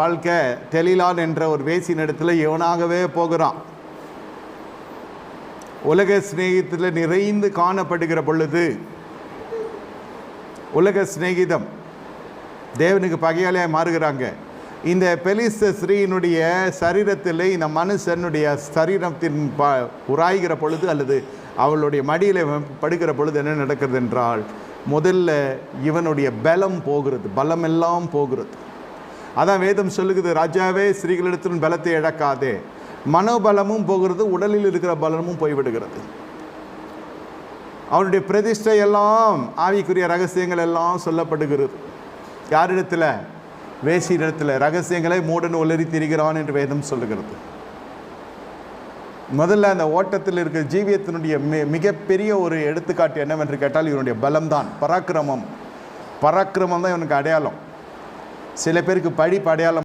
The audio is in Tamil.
வாழ்க்கை தெளிலான் என்ற ஒரு வேசின் இடத்துல இவனாகவே போகிறான். உலக சிநேகிதத்தில் நிறைந்து காணப்படுகிற பொழுது உலக சிநேகிதம் தேவனுக்கு பகையாளியாக மாறுகிறாங்க. இந்த பெலிச ஸ்ரீயினுடைய சரீரத்தில் இந்த மனுஷனுடைய சரீரத்தின் ப உராய்கிற பொழுது அல்லது அவளுடைய மடியில் இவன் படுகிற பொழுது என்ன நடக்கிறது என்றால் முதல்ல இவனுடைய பலம் போகிறது பலமெல்லாம் போகிறது. அதான் வேதம் சொல்லுகிறது ராஜாவே ஸ்திரீகளிடத்திலும் பலத்தை இழக்காதே. மனோபலமும் போகிறது உடலில் இருக்கிற பலமும் போய்விடுகிறது. அவனுடைய பிரதிஷ்டை எல்லாம் ஆவிக்குரிய ரகசியங்கள் எல்லாம் சொல்லப்படுகிறது. யாரிடத்தில்? வேசியிடத்தில். ரகசியங்களை மூடன் உளறி திரிகிறான் என்று வேதம் சொல்லுகிறது. முதல்ல அந்த ஓட்டத்தில் இருக்கிற ஜீவியத்தினுடைய மி மிகப்பெரிய ஒரு எடுத்துக்காட்டு என்னவென்று கேட்டால் இவனுடைய பலம்தான். பராக்கிரமம். பராக்கிரமம் தான் இவனுக்கு அடையாளம். சில பேருக்கு படிப்பு அடையாளம்